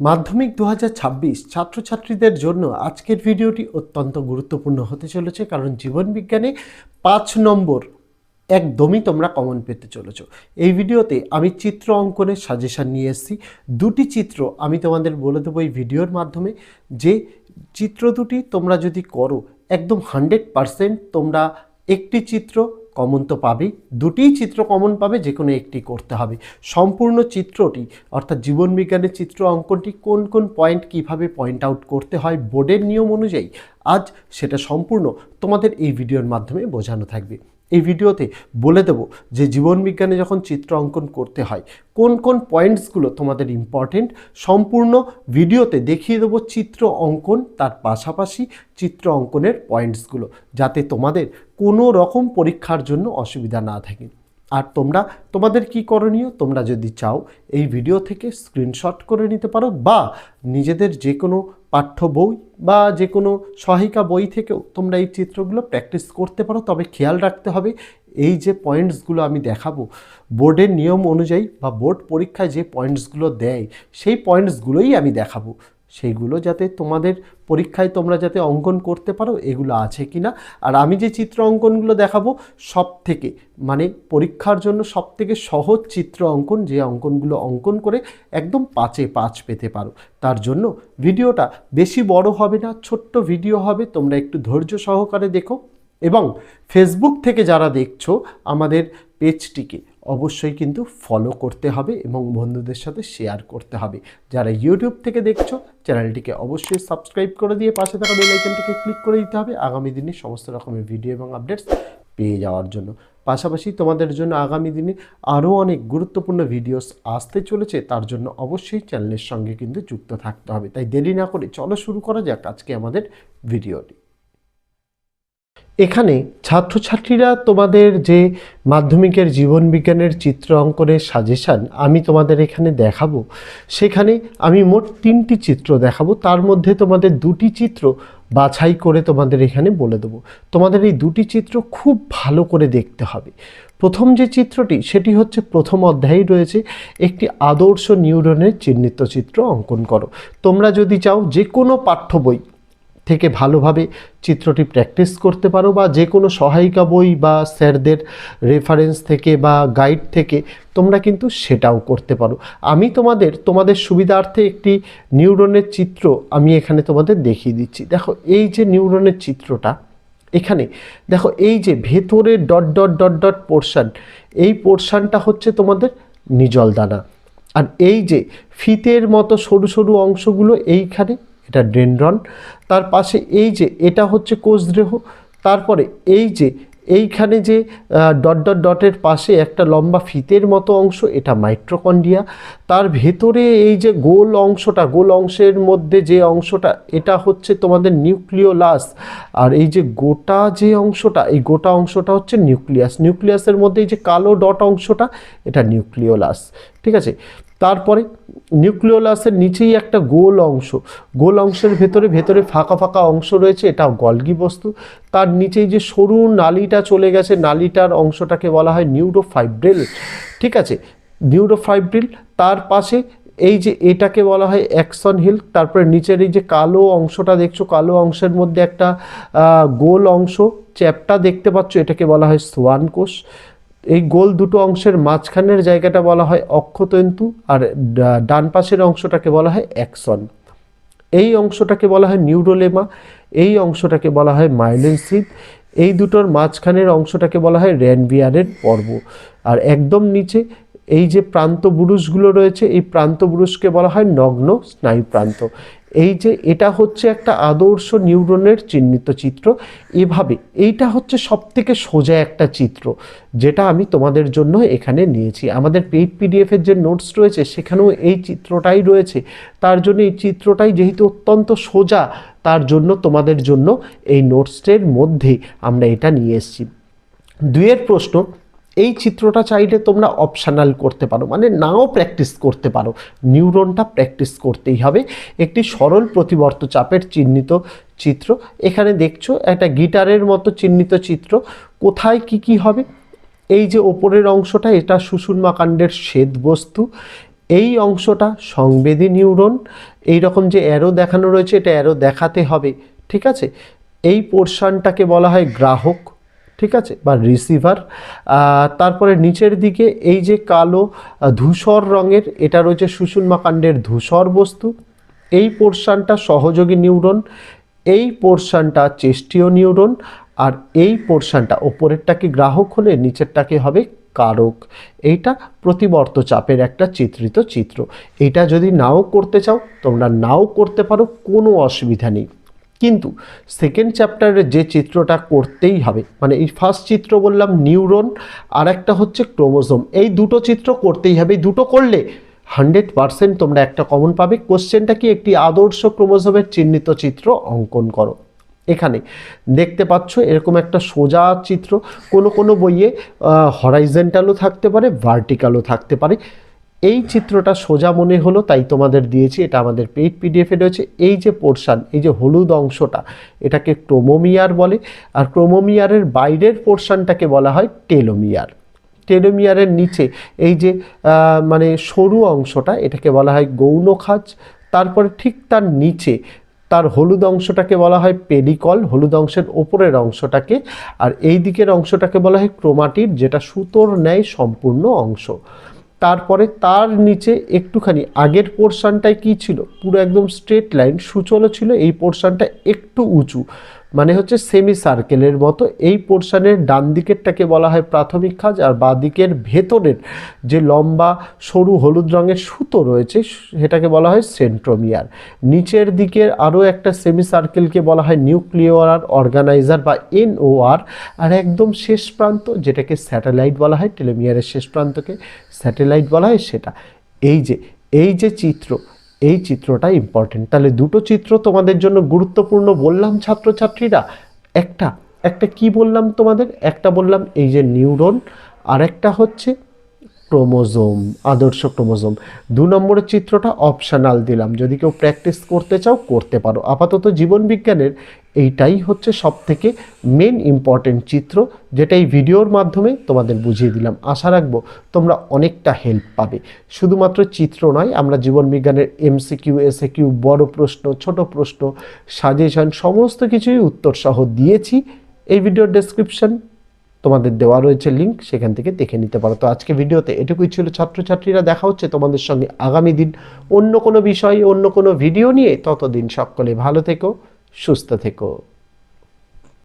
মাধ্যমিক দু হাজার ছাব্বিশ ছাত্রছাত্রীদের জন্য আজকের ভিডিওটি অত্যন্ত গুরুত্বপূর্ণ হতে চলেছে, কারণ জীবন বিজ্ঞানে পাঁচ নম্বর একদমই তোমরা কমন পেতে চলেছ। এই ভিডিওতে আমি চিত্র অঙ্কনের সাজেশান নিয়ে এসেছি। দুটি চিত্র আমি তোমাদের বলে দেবো এই ভিডিওর মাধ্যমে। যে চিত্র দুটি তোমরা যদি করো, একদম হান্ড্রেড পারসেন্ট তোমরা একটি চিত্র কমন তো পাবে দুটিই চিত্র কমন পাবে যে কোনো একটি করতে হবে। সম্পূর্ণ চিত্রটি, অর্থাৎ জীবনবিজ্ঞানের চিত্র অঙ্কনটি, কোন কোন পয়েন্ট কীভাবে পয়েন্ট আউট করতে হয়, বোর্ডের নিয়ম অনুযায়ী আজ সেটা সম্পূর্ণ তোমাদের এই ভিডিওর মাধ্যমে বোঝানো থাকবে। এই ভিডিওতে বলে দেব যে জীবনবিজ্ঞানে যখন চিত্র অঙ্কন করতে হয়, কোন কোন পয়েন্টসগুলো তোমাদের ইম্পর্টেন্ট সম্পূর্ণ ভিডিওতে দেখিয়ে দেবো চিত্র অঙ্কন, তার পাশাপাশি চিত্র অঙ্কনের পয়েন্টসগুলো যাতে তোমাদের কোনো রকম পরীক্ষার জন্য অসুবিধা না থাকে। আর তোমরা, তোমাদের কি করণীয়? তোমরা যদি চাও, এই ভিডিও থেকে স্ক্রিনশট করে নিতে পারো, বা নিজেদের যে কোনো পাঠ্য বই বা যে কোনো সহায়িকা বই থেকেও তোমরা এই চিত্রগুলো প্র্যাকটিস করতে পারো। তবে খেয়াল রাখতে হবে, এই যে পয়েন্টসগুলো আমি দেখাবো বোর্ডের নিয়ম অনুযায়ী বা বোর্ড পরীক্ষায় যে পয়েন্টসগুলো দেয়, সেই পয়েন্টসগুলোই আমি দেখাবো। সেইগুলো যাতে তোমাদের পরীক্ষায় তোমরা যাতে অঙ্কন করতে পারো, এগুলো আছে কি না আর আমি যে চিত্র অঙ্কনগুলো দেখাবো সব থেকে মানে পরীক্ষার জন্য সব থেকে সহজ চিত্র অঙ্কন, যে অঙ্কনগুলো অঙ্কন করে একদম পাঁচে পাঁচ পেতে পারো। তার জন্য ভিডিওটা বেশি বড় হবে না, ছোট্ট ভিডিও হবে, তোমরা একটু ধৈর্য সহকারে দেখো। এবং ফেসবুক থেকে যারা দেখছ, আমাদের পেজটিকে অবশ্যই কিন্তু ফলো করতে হবে এবং বন্ধুদের সাথে শেয়ার করতে হবে। যারা ইউটিউব থেকে দেখছ চ্যানেলটিকে অবশ্যই সাবস্ক্রাইব করে দিয়ে পাশে থাকা বেল আইকনটিকে ক্লিক করে দিতে হবে আগামী দিনে সমস্ত রকমের ভিডিও এবং আপডেটস পেয়ে যাওয়ার জন্য। পাশাপাশি তোমাদের জন্য আগামী দিনে আরও অনেক গুরুত্বপূর্ণ ভিডিওস আসতে চলেছে, তার জন্য অবশ্যই চ্যানেলের সঙ্গে কিন্তু যুক্ত থাকতে হবে। তাই দেরি না করে চলো শুরু করা যাক আজকে আমাদের ভিডিওটি এখানে ছাত্রছাত্রীরা তোমাদের যে মাধ্যমিকের জীবন বিজ্ঞানের চিত্র অঙ্কনের সাজেশান আমি তোমাদের এখানে দেখাবো। সেখানে আমি মোট তিনটি চিত্র দেখাবো। তার মধ্যে তোমাদের দুটি চিত্র বাছাই করে তোমাদের এখানে বলে দেবো। তোমাদের এই দুটি চিত্র খুব ভালো করে দেখতে হবে। প্রথম যে চিত্রটি, সেটি হচ্ছে প্রথম অধ্যায়ে রয়েছে। একটি আদর্শ নিউরনের চিহ্নিত চিত্র অঙ্কন করো। তোমরা যদি চাও যে কোনো পাঠ্য বই থেকে ভালোভাবে চিত্রটি প্র্যাকটিস করতে পারো বা যে কোনো সহায়িকা বই বা স্যারদের রেফারেন্স থেকে বা গাইড থেকে তোমরা কিন্তু সেটাও করতে পারো। আমি তোমাদের তোমাদের সুবিধার্থে একটি নিউরনের চিত্র আমি এখানে তোমাদের দেখিয়ে দিচ্ছি। দেখো, এই যে নিউরনের চিত্রটা, এখানে দেখো, এই যে ভেতরে dot dot dot dot portion এই পোর্শানটা হচ্ছে তোমাদের নিজল দানা। আর এই যে ফিতের মতো সরু সরু অংশগুলো এইখানে এটা ডেনড্রন। তার পাশে এই যে এটা হচ্ছে কোষদেহ তারপরে এই যে এইখানে যে ডট ডট ডটের পাশে একটা লম্বা ফিতের মতো অংশ, এটা মাইট্রোকন্ডিয়া তার ভেতরে এই যে গোল অংশটা, গোল অংশের মধ্যে যে অংশটা, এটা হচ্ছে তোমাদের নিউক্লিওলাস। আর এই যে গোটা যে অংশটা, এই গোটা অংশটা হচ্ছে নিউক্লিয়াস। নিউক্লিয়াসের মধ্যে এই যে কালো ডট অংশটা, এটা নিউক্লিওলাস। ঠিক আছে? তারপরে নিউক্লিওলাসের নিচেই একটা গোল অংশ। গোল অংশের ভেতরে ভেতরে ফাঁকা ফাঁকা অংশ রয়েছে এটা গলগি বস্তু। তার নিচেই যে সরু নালিটা চলে গেছে, নালিটার অংশটাকে বলা হয় নিউরোফাইব্রিল। ঠিক আছে? নিউরোফাইব্রিল, তার পাশে এই যে এটাকে বলা হয় অ্যাকশন হিল, তারপরে নিচের এই যে কালো অংশটা দেখছ, কালো অংশের মধ্যে একটা গোল অংশ, চ্যাপটা দেখতে পাচ্ছ, এটাকে বলা হয় সোয়ান কোষ। এই গোল দুটো অংশের মাঝখানের জায়গাটা বলা হয় অক্ষতন্তু আর ডান পাশের অংশটাকে বলা হয় অ্যাকশন এই অংশটাকে বলা হয় নিউরোলেমা, এই অংশটাকে বলা হয় মাইলেন্সিদ, এই দুটোর মাঝখানের অংশটাকে বলা হয় র্যানভিয়ারের পর্ব। আর একদম নিচে এই যে প্রান্ত বুরুষগুলো রয়েছে, এই প্রান্ত বুরুষকে বলা হয় নগ্ন স্নায়ু প্রান্ত এই যে এটা হচ্ছে একটা আদর্শ নিউরনের চিহ্নিত চিত্র, এভাবে এইটা হচ্ছে সব থেকে সোজা একটা চিত্র যেটা আমি তোমাদের জন্য এখানে নিয়েছি। আমাদের পেইড পিডিএফের যে নোটস রয়েছে সেখানেও এই চিত্রটাই রয়েছে। তার জন্য এই চিত্রটাই যেহেতু অত্যন্ত সোজা, তার জন্য তোমাদের জন্য এই নোটসের মধ্যে আমরা এটা নিয়ে এসেছি। দুয়ের প্রশ্ন এই চিত্রটা চাইলে তোমরা অপশানাল করতে পারো মানে নাও প্র্যাকটিস করতে পারো। নিউরনটা প্র্যাকটিস করতেই হবে। একটি সরল প্রতিবর্ত চাপের চিহ্নিত চিত্র। এখানে দেখছ একটা গিটারের মতো চিহ্নিত চিত্র। কোথায় কি কি হবে? এই যে ওপরের অংশটা, এটা সুষুম্নাকাণ্ডের শ্বেত বস্তু এই অংশটা সংবেদী নিউরন। এই রকম যে অ্যারো দেখানো রয়েছে, এটা অ্যারো দেখাতে হবে। ঠিক আছে? এই পোর্শনটাকে বলা হয় গ্রাহক। ঠিক আছে? বা রিসিভার তারপরে নিচের দিকে এই যে কালো ধূসর রঙের, এটা রয়েছে সুষুম্নাকাণ্ডের ধূসর বস্তু। এই পোর্শনটা সহযোগী নিউরন, এই পোর্শনটা চেষ্টীয় নিউরন, আর এই পোর্শনটা ওপরেরটাকে গ্রাহক হলে নিচেরটাকে হবে কারক। এইটা প্রতিবর্ত চাপের একটা চিত্রিত চিত্র। এটা যদি নাও করতে চাও, তোমরা নাও করতে পারো, কোনো অসুবিধা নেই। কিন্তু সেকেন্ড চ্যাপ্টারের যে চিত্রটা করতেই হবে মানে এই ফার্স্ট চিত্র বললাম নিউরন আর একটা হচ্ছে ক্রোমোজোম এই দুটো চিত্র করতেই হবে, এই দুটো করলে হান্ড্রেড পারসেন্ট তোমরা একটা কমন পাবে। কোশ্চেনটা কি? একটি আদর্শ ক্রোমোজোমের চিহ্নিত চিত্র অঙ্কন করো। এখানে দেখতে পাচ্ছ এরকম একটা সোজা চিত্র, কোনো কোনো বইয়ে হরাইজেন্টালও থাকতে পারে ভার্টিক্যালও থাকতে পারে। এই চিত্রটা সোজা মনে হলো, তাই তোমাদের দিয়েছি, এটা আমাদের পেইড পিডিএফে রয়েছে। এই যে পোর্শান, এই যে হলুদ অংশটা, এটাকে ক্রোমোমিয়ার বলে, আর ক্রোমোমিয়ারের বাইরের পোর্শানটাকে বলা হয় টেলোমিয়ার। টেলোমিয়ারের নিচে এই যে মানে সরু অংশটা, এটাকে বলা হয় গৌণ খাজ তারপরে ঠিক তার নিচে তার হলুদ অংশটাকে বলা হয় পেডিকল, হলুদ অংশের ওপরের অংশটাকে, আর এই দিকের অংশটাকে বলা হয় ক্রোমাটিড, যেটা সুতোর ন্যায় সম্পূর্ণ অংশ। তারপরে তার নিচে একটুখানি, আগের পোর্শানটায় কি ছিল? পুরো একদম স্ট্রেট লাইন সুচলো ছিল, এই পোর্শানটা একটু উঁচু। মানে হচ্ছে সেমি সার্কেলের মতো। এই পোর্শনের ডান দিকেরটাকে বলা হয় প্রাথমিক খাজ আর বাঁ দিকের ভেতরের যে লম্বা, সরু হলুদ রঙের সুতো রয়েছে, সেটাকে বলা হয় সেন্ট্রোমিয়ার নিচের দিকের আরও একটা সেমি সার্কেলকে বলা হয় নিউক্লিওয়ার অর্গানাইজার বা এনওআর আর একদম শেষ প্রান্ত, যেটাকে স্যাটেলাইট বলা হয় টেলোমিয়ারের শেষ প্রান্তকে স্যাটেলাইট বলা হয় সেটা। এই যে এই যে চিত্র এই চিত্রটা ইম্পর্টেন্ট তাহলে দুটো চিত্র তোমাদের জন্য গুরুত্বপূর্ণ বললাম ছাত্রছাত্রীরা। একটা একটা কি বললাম তোমাদের? একটা বললাম এই যে নিউরন, আর একটা হচ্ছে ক্রোমোজোম, আদর্শ ক্রোমোজোম। দু নম্বরের চিত্রটা অপশানাল দিলাম। যদি কেউ প্র্যাকটিস করতে চাও, করতে পারো। আপাতত জীবন বিজ্ঞানের এইটাই হচ্ছে সব থেকে মেন ইম্পর্টেন্ট চিত্র যেটা এই ভিডিওর মাধ্যমে তোমাদের বুঝিয়ে দিলাম। আশা রাখব তোমরা অনেকটা হেল্প পাবে। শুধুমাত্র চিত্র নয়, আমরা জীবন বিজ্ঞানের এমসিকিউ এসএ কিউ বড় প্রশ্ন, ছোট প্রশ্ন সাজেশন সমস্ত কিছুই উত্তর সহ দিয়েছি। এই ভিডিওর ডেসক্রিপশন তোমাদের দেওয়া রয়েছে লিঙ্ক সেখান থেকে দেখে নিতে পারো। তো আজকে ভিডিওতে এটুকুই ছিল। ছাত্রছাত্রীরা দেখা হচ্ছে তোমাদের সঙ্গে আগামী দিন অন্য কোনো বিষয়, অন্য কোনো ভিডিও নিয়ে। ততদিন সকলে ভালো থেকো। সুস্থ থেকো।